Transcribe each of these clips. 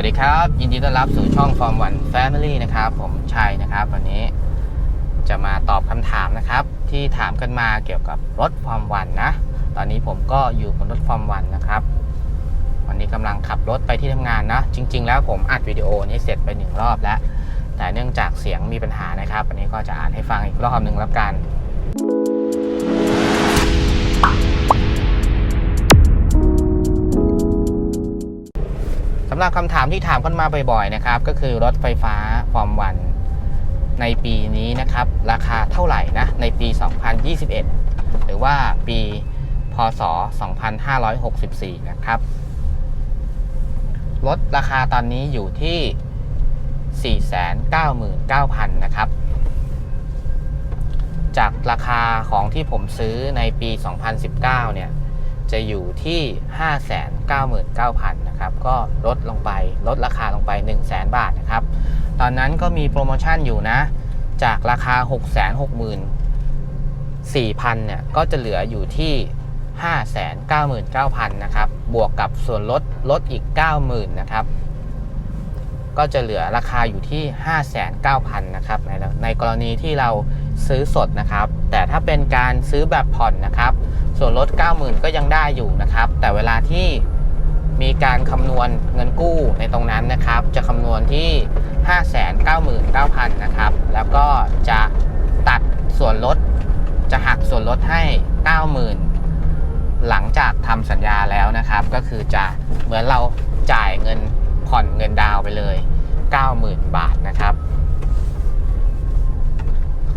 วัสดีครับ ยินดีต้อนรับสู่ช่อง Form One Family นะครับ ผมชัยนะครับ วันนี้จะมาตอบคำถามนะครับ ที่ถามกันมาเกี่ยวกับรถ Form One นะ ตอนนี้ผมก็อยู่บนรถ Form One นะครับ วันนี้กำลังขับรถไปที่ทำงานนะ จริง ๆ แล้วผมอัดวิดีโอนี้เสร็จไปหนึ่งรอบแล้ว แต่เนื่องจากเสียงมีปัญหานะครับ วันนี้ก็จะอ่านให้ฟังอีกรอบหนึ่งแล้วกันำหรับคำถามที่ถามกันมาบ่อยๆนะครับ ก็คือรถไฟฟ้าฟอร์มวันในปีนี้นะครับ ราคาเท่าไหร่นะ ในปี 2021 หรือว่าปีพศ 2564 นะครับรถราคาตอนนี้อยู่ที่ 499,000 นะครับ จากราคาของที่ผมซื้อในปี 2019 เนี่ย จะอยู่ที่ 599,000นะครับก็ลดลงไปลดราคาลงไป 100,000 บาทนะครับ ตอนนั้นก็มีโปรโมชั่นอยู่นะ จากราคา 664,000เนี่ยก็จะเหลืออยู่ที่ 599,000นะครับบวกกับส่วนลดลดอีก 90,000นะครับก็จะเหลือราคาอยู่ที่ 5,900นะครับในในกรณีที่เราซื้อสดนะครับ แต่ถ้าเป็นการซื้อแบบผ่อนนะครับ ส่วนลด 90,000 ก็ยังได้อยู่นะครับ แต่เวลาที่มีการคำนวณเงินกู้ในตรงนั้นนะครับ จะคำนวณที่ 599,000 นะครับ แล้วก็จะตัดส่วนลด จะหักส่วนลดให้ 90,000 หลังจากทำสัญญาแล้วนะครับ ก็คือจะเหมือนเราจ่ายเงินผ่อนเงินดาวไปเลย 90,000 บาทนะครับ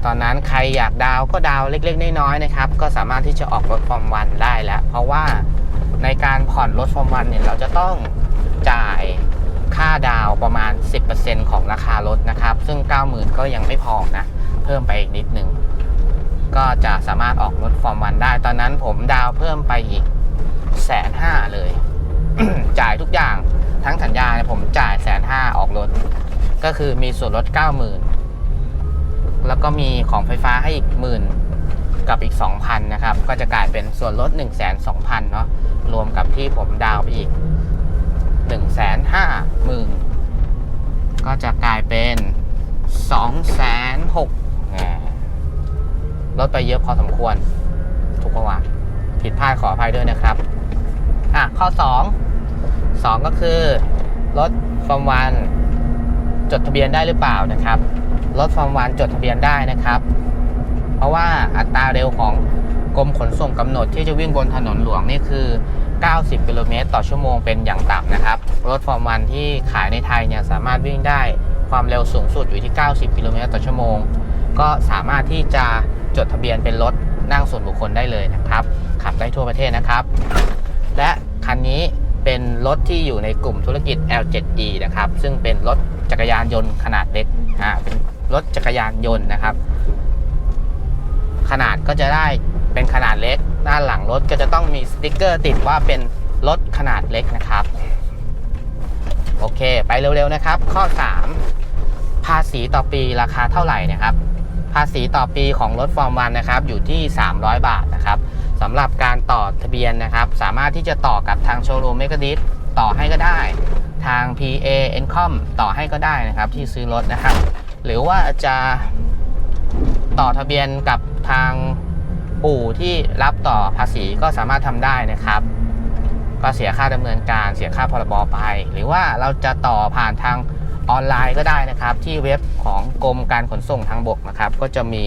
ตอนนั้นใครอยากดาวก็ดาวเล็กๆน้อยๆนะครับ ก็สามารถที่จะออกรถฟอร์มวันได้แล้ว เพราะว่าในการผ่อนรถฟอร์มวันเนี่ยเราจะต้องจ่ายค่าดาวประมาณ 10%ของราคารถนะครับ ซึ่ง 90,000 ก็ยังไม่พอนะ เพิ่มไปอีกนิดหนึ่งก็จะสามารถออกรถฟอร์มวันได้ ตอนนั้นผมดาวเพิ่มไปอีกแสนห้าเลย จ่ายทุกอย่างทั้งสัญญาเนี่ยผมจ่ายแสนห้าออกรถ ก็คือมีส่วนลด 90,000 แล้วก็มีของไฟฟ้าให้อีกหมื่นกับอีก 2,000นะครับ ก็จะกลายเป็นส่วนลด 1 2 0 0 0เนาะรวมกับที่ผมดาวไปอีก 1 5 0 0 0 0 ก็จะกลายเป็น 2 6 0 0 0ลดไปเยอะพอสมควร ทุกว่าผิดพลาดขออภัยด้วยนะครับ อะ ข้อ 2 2 ก็คือ รถฟอร์มวันจดทะเบียนได้หรือเปล่านะครับ รถฟอร์มวันจดทะเบียนได้นะครับ เพราะว่าอัตราเร็วของกรมขนส่งกำหนดที่จะวิ่งบนถนนหลวงนี่คือ 90 กิโลเมตรต่อชั่วโมงเป็นอย่างต่ำนะครับ รถฟอร์มวันที่ขายในไทยเนี่ยสามารถวิ่งได้ความเร็วสูงสุดอยู่ที่ 90 กิโลเมตรต่อชั่วโมง ก็สามารถที่จะจดทะเบียนเป็นรถนั่งส่วนบุคคลได้เลยนะครับ ขับได้ทั่วประเทศนะครับ และคันนี้เป็นรถที่อยู่ในกลุ่มธุรกิจ L7E นะครับ ซึ่งเป็นรถจักรยานยนต์ขนาดเล็ก อ่า เป็น รถจักรยานยนต์นะครับ ขนาดก็จะได้เป็นขนาดเล็ก ด้านหลังรถก็จะต้องมีสติกเกอร์ติดว่าเป็นรถขนาดเล็กนะครับ โอเค ไปเร็วๆนะครับ ข้อ 3 ภาษีต่อปีราคาเท่าไหร่นะครับ ภาษีต่อปีของรถฟอร์มวันนะครับ อยู่ที่ 300 บาทนะครับสำหรับการต่อทะเบียนนะครับ สามารถที่จะต่อกับทางโชว์รูมเมกดิสต่อให้ก็ได้ ทาง PA Encom ต่อให้ก็ได้นะครับ ที่ซื้อรถนะครับ หรือว่าจะต่อทะเบียนกับทางอู่ที่รับต่อภาษีก็สามารถทำได้นะครับ ก็เสียค่าดำเนินการเสียค่าพรบไป หรือว่าเราจะต่อผ่านทางออนไลน์ก็ได้นะครับ ที่เว็บของกรมการขนส่งทางบกนะครับ ก็จะมี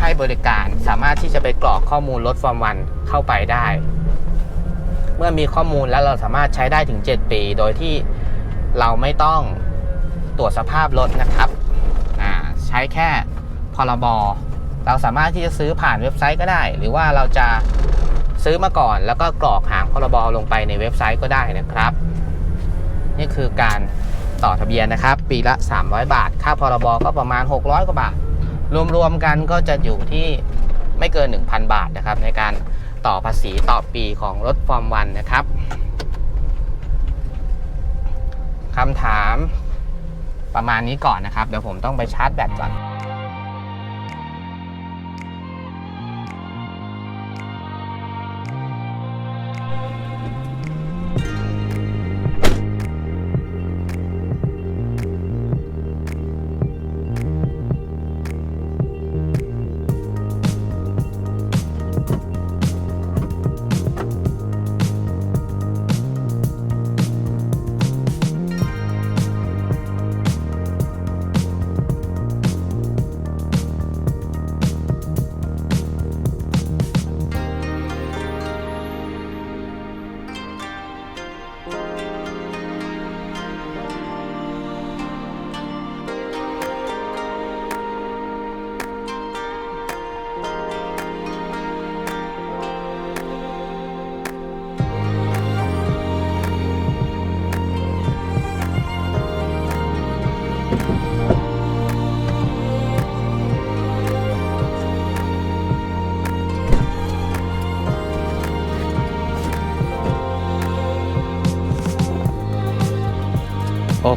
ให้บริการสามารถที่จะไปกรอกข้อมูลรถฟอร์มวันเข้าไปได้ เมื่อมีข้อมูลแล้วเราสามารถใช้ได้ถึง 7 ปี โดยที่เราไม่ต้องตรวจสภาพรถนะครับ ใช้แค่พรบเราสามารถที่จะซื้อผ่านเว็บไซต์ก็ได้ หรือว่าเราจะซื้อมาก่อนแล้วก็กรอกหางพรบลงไปในเว็บไซต์ก็ได้นะครับ นี่คือการต่อทะเบียนนะครับ ปีละ 300 บาท ค่าพรบก็ประมาณ 600 กว่าบาท รวมๆกันก็จะอยู่ที่ไม่เกิน 1,000 บาทนะครับ ในการต่อภาษีต่อปีของรถฟอร์มวันนะครับคำถาม ประมาณนี้ก่อนนะครับ เดี๋ยวผมต้องไปชาร์จแบตก่อน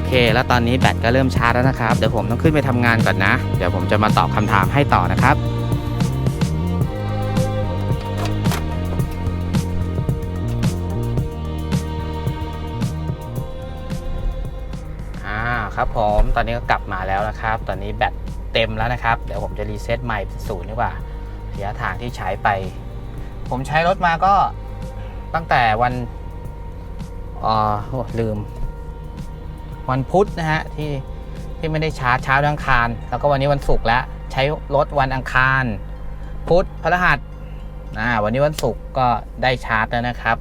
เค แล้วตอนนี้แบตก็เริ่มชาร์จแล้วนะครับ เดี๋ยวผมต้องขึ้นไปทำงานก่อนนะ เดี๋ยวผมจะมาตอบคำถามให้ต่อนะครับอ่าครับผมตอนนี้ก็กลับมาแล้วนะครับ ตอนนี้แบตเต็มแล้วนะครับ เดี๋ยวผมจะรีเซ็ตใหม่เป็นศูนย์ดีกว่าระยะทางที่ใช้ไป ผมใช้รถมาก็ตั้งแต่วันอ่าโอ้ลืม วันพุธนะฮะที่ที่ไม่ได้ชาร์จเช้าวันอังคาร แล้วก็วันนี้วันศุกร์แล้วใช้รถวันอังคาร พุธพฤหัสอ่าวันนี้วันศุกร์ก็ได้ชาร์จแล้วนะครับ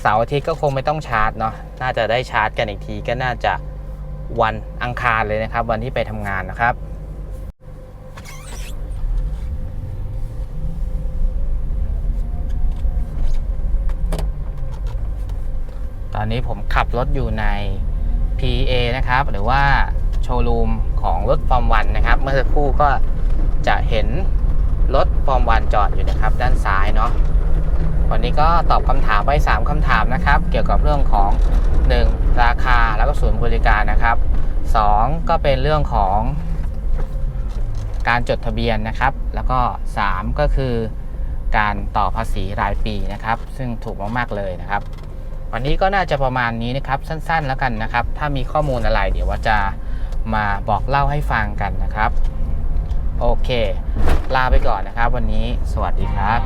เสาร์อาทิตย์ก็คงไม่ต้องชาร์จเนาะน่าจะได้ชาร์จกันอีกทีก็น่าจะวันอังคารเลยนะครับ วันที่ไปทำงานนะครับตอนนี้ผมขับรถอยู่ใน PA นะครับ หรือว่าโชว์รูมของรถฟอร์มวันนะครับ เมื่อสักครู่ก็จะเห็นรถฟอร์มวันจอดอยู่นะครับ ด้านซ้ายเนาะวันนี้ก็ตอบคำถามไป 3คำถามนะครับ เกี่ยวกับเรื่องของ 1. ราคาแล้วก็ศูนย์บริการนะครับ 2. ก็เป็นเรื่องของการจดทะเบียนนะครับ แล้วก็ 3 ก็คือการต่อภาษีรายปีนะครับ ซึ่งถูกมาก ๆ เลยนะครับ วันนี้ก็น่าจะประมาณนี้นะครับสั้นๆแล้วกันนะครับ ถ้ามีข้อมูลอะไรเดี๋ยวว่าจะมาบอกเล่าให้ฟังกันนะครับ โอเค ลาไปก่อนนะครับ วันนี้สวัสดีครับ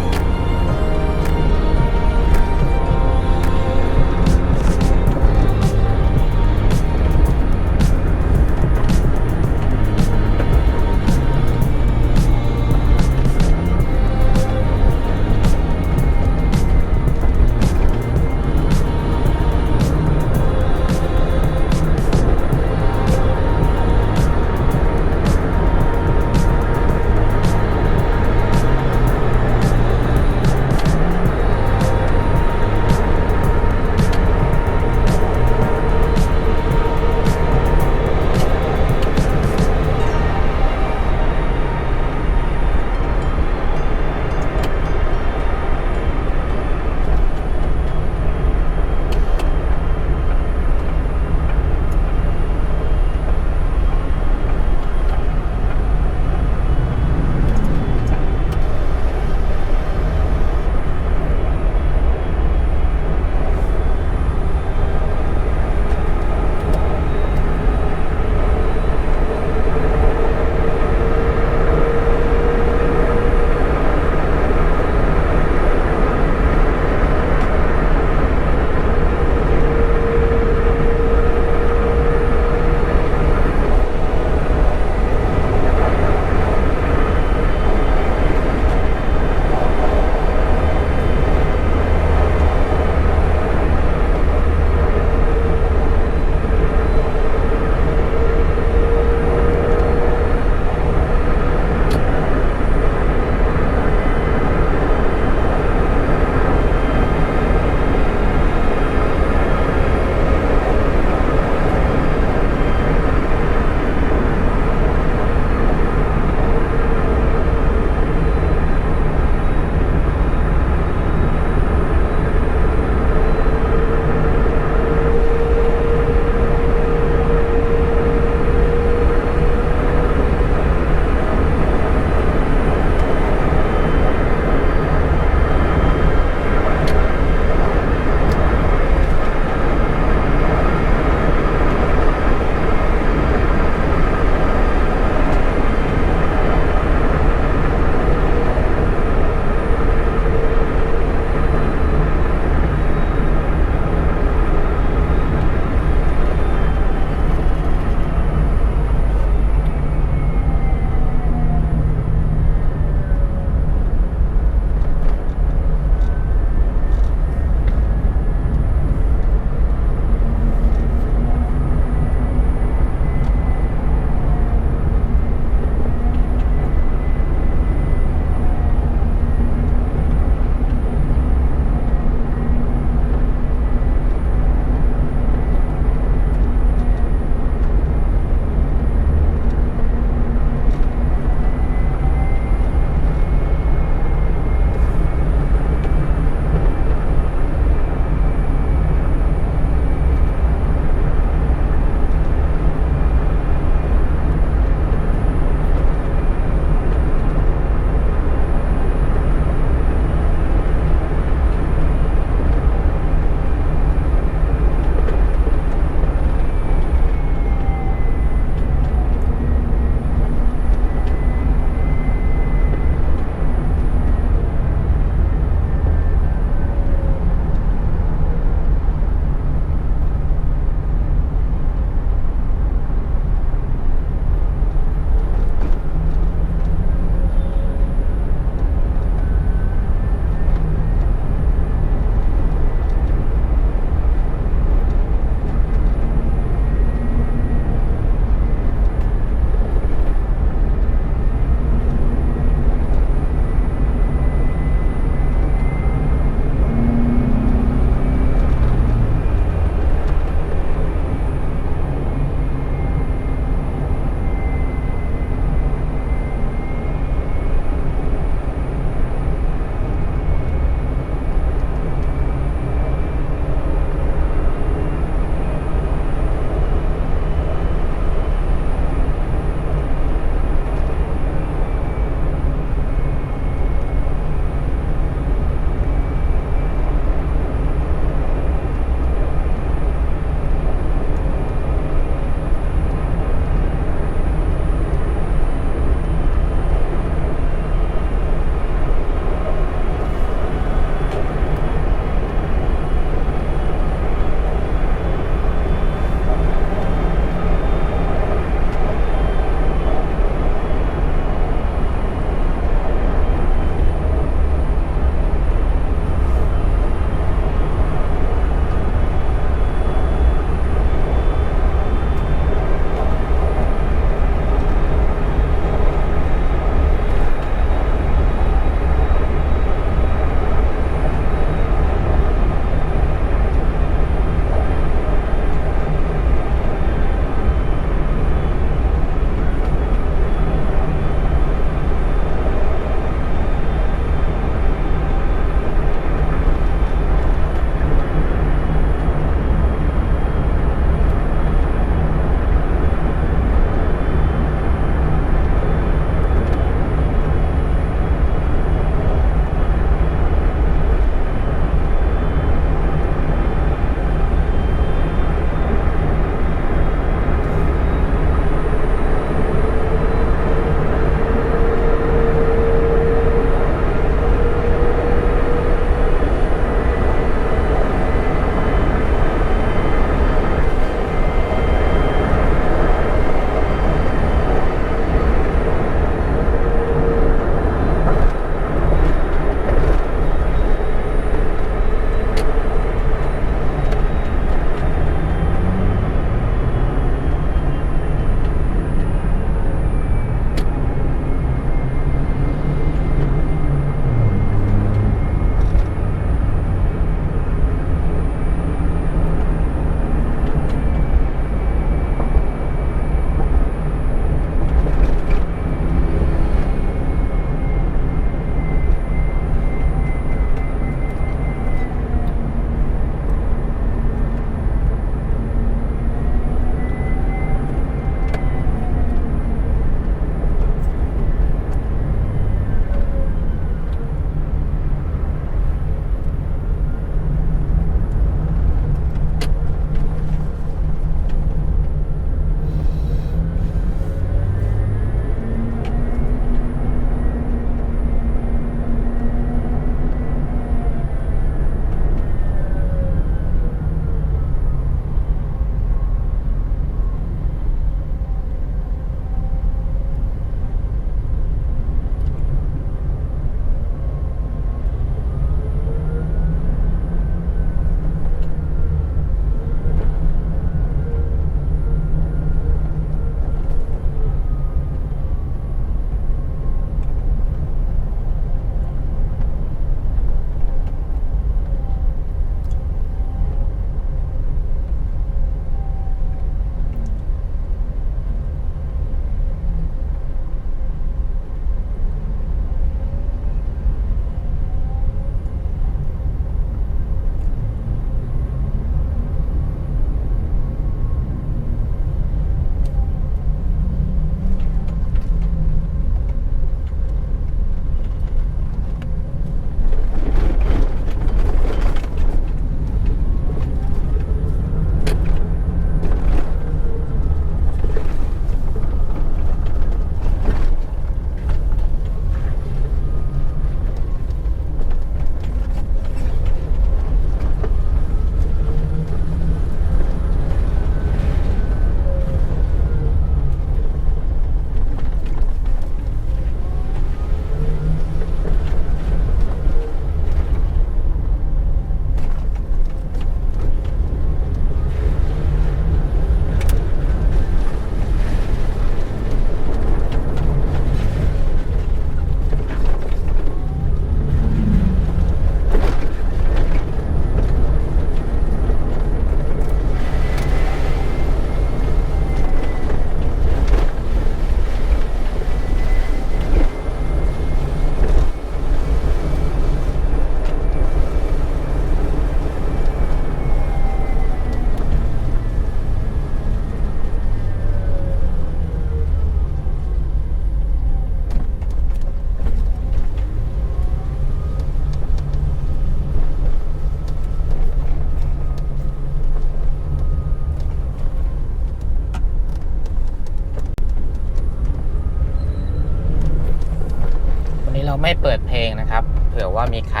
ไม่เปิดเพลงนะครับ เผื่อว่ามีใคร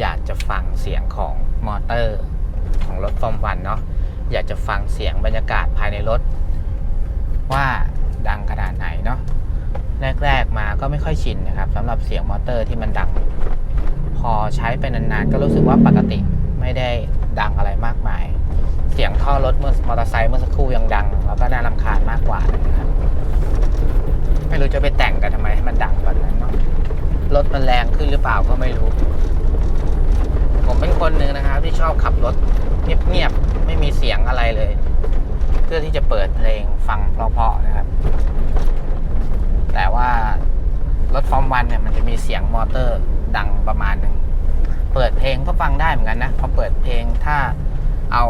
อยากจะฟังเสียงของมอเตอร์ของรถฟอร์มวันเนาะอยากจะฟังเสียงบรรยากาศภายในรถ ว่าดังขนาดไหนเนาะแรกๆมาก็ไม่ค่อยชินนะครับสำหรับเสียงมอเตอร์ที่มันดัง พอใช้ไปนานๆ ก็รู้สึกว่าปกติไม่ได้ดังอะไรมากมาย เสียงท่อรถเมื่อมอเตอร์ไซค์เมื่อสักครู่ยังดัง แล้วก็น่ารำคาญมากกว่านะครับไม่รู้จะไปแต่งกันทำไมให้มันดังแบบนั้นเนาะ รถมันแรงขึ้นหรือเปล่าก็ไม่รู้ ผมเป็นคนหนึ่งนะครับ ที่ชอบขับรถเงียบๆ ไม่มีเสียงอะไรเลย เพื่อที่จะเปิดเพลงฟังเพราะๆนะครับ แต่ว่ารถฟอร์มวันเนี่ยมันจะมีเสียงมอเตอร์ดังประมาณหนึ่งเปิดเพลงก็ฟังได้เหมือนกันนะพอเปิดเพลงถ้าเอา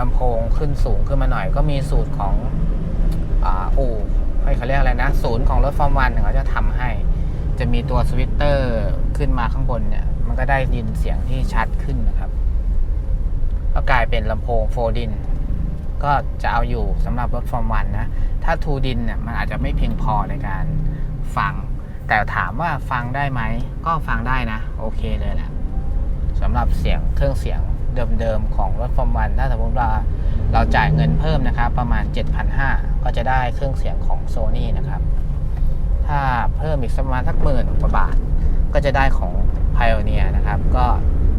ลำโพงขึ้นสูงขึ้นมาหน่อย ก็มีสูตรของอ่าอู่ให้เขาเรียกอะไรนะ ศูนย์ของรถฟอร์มวันเขาจะทำให้ จะมีตัวสวิตเตอร์ขึ้นมาข้างบนเนี่ย มันก็ได้ยินเสียงที่ชัดขึ้นนะครับ ก็กลายเป็นลำโพงโฟดินก็จะเอาอยู่สำหรับรถฟอร์มวันนะ ถ้าทูดินเนี่ยมันอาจจะไม่เพียงพอในการฟัง แต่ถามว่าฟังได้ไหม ก็ฟังได้นะ โอเคเลยแหละสำหรับเสียงเครื่องเสียงเดิมๆ ของรถฟอร์มวันถ้าสมมติว่าเราจ่ายเงินเพิ่มนะครับ ประมาณ 7,500 ก็จะได้เครื่องเสียงของ Sony นะครับ ถ้าเพิ่มอีกประมาณสักหมื่นกว่าบาท ก็จะได้ของ Pioneer นะครับ ก็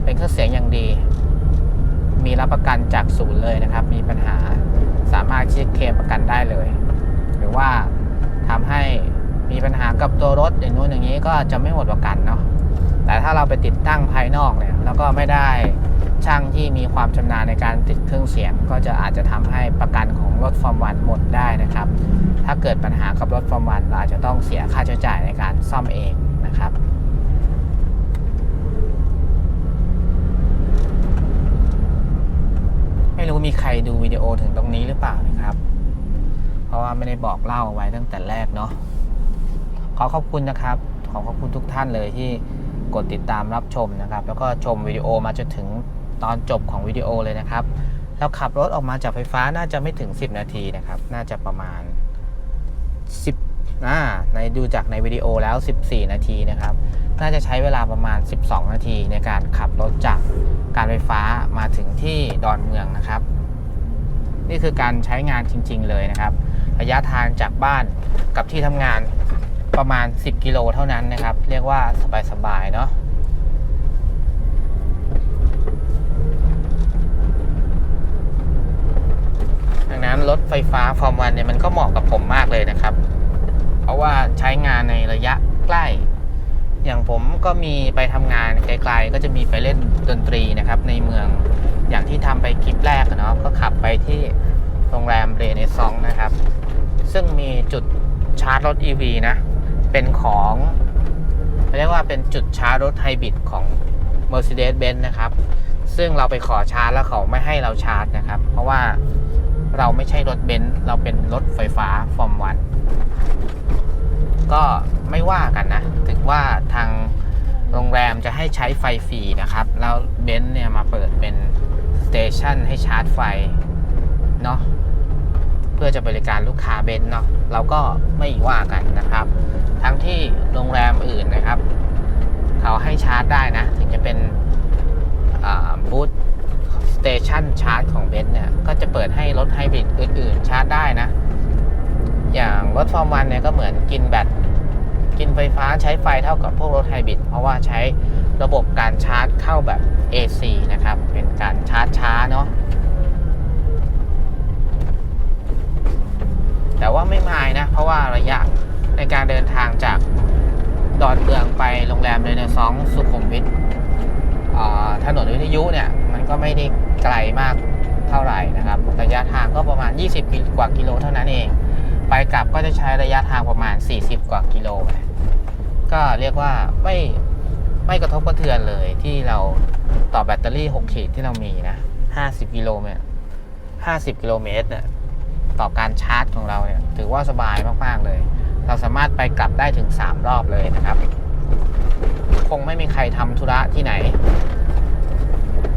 เป็นเครื่องเสียงอย่างดี มีรับประกันจากศูนย์เลยนะครับ มีปัญหาสามารถที่จะเคลมประกันได้เลย หรือว่าทำให้มีปัญหากับตัวรถอย่างนู้นอย่างนี้ก็จะไม่หมดประกันเนาะแต่ถ้าเราไปติดตั้งภายนอกเนี่ยแล้วก็ไม่ได้ ช่างที่มีความชำนาญในการติดเครื่องเสียง ก็จะอาจจะทำให้ประกันของรถฟอร์มวันหมดได้นะครับ ถ้าเกิดปัญหากับรถฟอร์มวันเราอาจจะต้องเสียค่าใช้จ่ายในการซ่อมเองนะครับไม่รู้มีใครดูวิดีโอถึงตรงนี้หรือเปล่านะครับ เพราะว่าไม่ได้บอกเล่าไว้ตั้งแต่แรกเนาะขอขอบคุณนะครับ ขอขอบคุณทุกท่านเลยที่กดติดตามรับชมนะครับ แล้วก็ชมวิดีโอมาจนถึง ตอนจบของวิดีโอเลยนะครับเราขับรถออกมาจากไฟฟ้าน่าจะไม่ถึง 10 นาทีนะครับ น่าจะประมาณ 10อ่าในดูจากในวิดีโอแล้ว 14 นาทีนะครับ น่าจะใช้เวลาประมาณ 12 นาทีในการขับรถจากการไฟฟ้ามาถึงที่ดอนเมืองนะครับ นี่คือการใช้งานจริง ๆ เลยนะครับ ระยะทางจากบ้านกับที่ทำงานประมาณ 10 กิโลเท่านั้นนะครับ เรียกว่าสบายๆเนาะ ดังนั้นรถไฟฟ้าฟอร์มวันเนี่ยมันก็เหมาะกับผมมากเลยนะครับ เพราะว่าใช้งานในระยะใกล้ อย่างผมก็มีไปทำงานไกลๆ ก็จะมีไปเล่นดนตรีนะครับในเมืองอย่างที่ทำไปคลิปแรกเนาะก็ขับไปที่โรงแรมเรเนซองนะครับ ซึ่งมีจุดชาร์จรถ EV นะ เป็นของเรียกว่าเป็นจุดชาร์จรถไฮบริดของ Mercedes-Benz นะครับ ซึ่งเราไปขอชาร์จแล้วเขาไม่ให้เราชาร์จนะครับ เพราะว่า เราไม่ใช่รถเบนซ์เราเป็นรถไฟฟ้าฟอร์มวันก็ไม่ว่ากันนะ ถึงว่าทางโรงแรมจะให้ใช้ไฟฟรีนะครับ แล้วเบนซ์เนี่ยมาเปิดเป็นสเตชันให้ชาร์จไฟเนาะเพื่อจะบริการลูกค้าเบนซ์เนาะเราก็ไม่ว่ากันนะครับ ทั้งที่โรงแรมอื่นนะครับ เขาให้ชาร์จได้นะ ถึงจะเป็นบูธ เตชันชาร์จของเบนซ์เนี่ย ก็จะเปิดให้รถไฮบริดอื่น ๆ ชาร์จได้นะ อย่างรถฟอร์มวันเนี่ยก็เหมือนกินแบตกินไฟฟ้าใช้ไฟเท่ากับพวกรถไฮบริดเพราะว่าใช้ระบบการชาร์จเข้าแบบ AC นะครับ เป็นการชาร์จช้าเนาะแต่ว่าไม่มายนะ เพราะว่าระยะในการเดินทางจากดอนเมืองไปโรงแรมเรเนซองส์สุขุมวิทถนนวิทยุเนี่ย ก็ไม่ได้ไกลมากเท่าไหร่นะครับระยะทางก็ประมาณ 20กิกว่ากิโลเท่านั้นเอง ไปกลับก็จะใช้ระยะทางประมาณ 40 กว่ากิโลก็เรียกว่าไม่ไม่กระทบกระเทือนเลยที่เราต่อแบตเตอรี่ 6 ขีดที่เรามีนะ 50 กิโลเมตร 50 กิโลเมตรเนี่ยต่อการชาร์จของเราเนี่ยถือว่าสบายมาก ๆ เลย เราสามารถไปกลับได้ถึง 3 รอบเลยนะครับ คงไม่มีใครทำธุระที่ไหน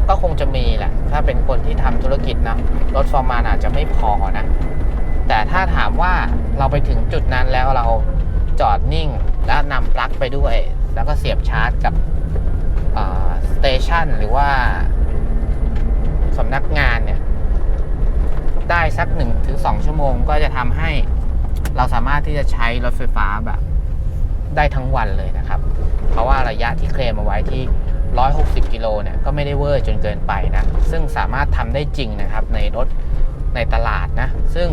ก็คงจะมีแหละ ถ้าเป็นคนที่ทำธุรกิจนะรถฟอร์มานอาจจะไม่พอนะ แต่ถ้าถามว่าเราไปถึงจุดนั้นแล้วเราจอดนิ่งแล้วนำปลั๊กไปด้วย แล้วก็เสียบชาร์จกับสเตชันหรือว่าสำนักงานเนี่ย ได้สัก1-2ชั่วโมงก็จะทำให้เราสามารถที่จะใช้รถไฟฟ้าแบบ ได้ทั้งวันเลยนะครับ เพราะว่าระยะที่เคลมเอาไว้ที่ 160 กิโลเนี่ยก็ไม่ได้เวอร์จนเกินไปนะ ซึ่งสามารถทำได้จริงนะครับในรถในตลาดนะ ซึ่ง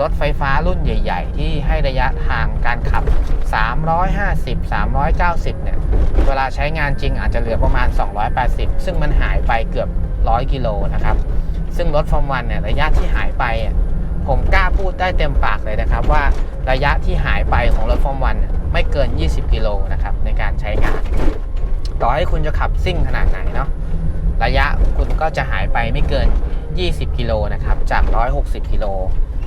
รถไฟฟ้ารุ่นใหญ่ ๆ ที่ให้ระยะทางการขับ 350 390 เนี่ย เวลาใช้งานจริงอาจจะเหลือประมาณ 280 ซึ่งมันหายไปเกือบ 100 กิโลนะครับ ซึ่งรถฟอร์มวันเนี่ยระยะที่หายไป ผมกล้าพูดได้เต็มปากเลยนะครับว่าระยะที่หายไปของรถฟอร์มวันไม่เกิน 20 กิโลนะครับในการใช้งาน ต่อให้คุณจะขับซิ่งขนาดไหนเนาะระยะคุณก็จะหายไปไม่เกิน 20 กิโลนะครับ จาก 160 กิโล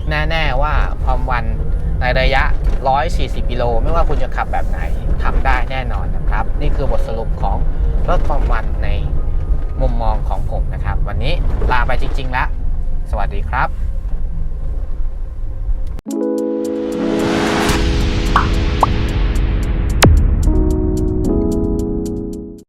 แน่ๆว่าความวันในระยะ 140 กิโล ไม่ว่าคุณจะขับแบบไหนทำได้แน่นอนนะครับ นี่คือบทสรุปของรถความวันในมุมมองของผมนะครับ วันนี้ลาไปจริงๆแล้ว สวัสดีครับ thank you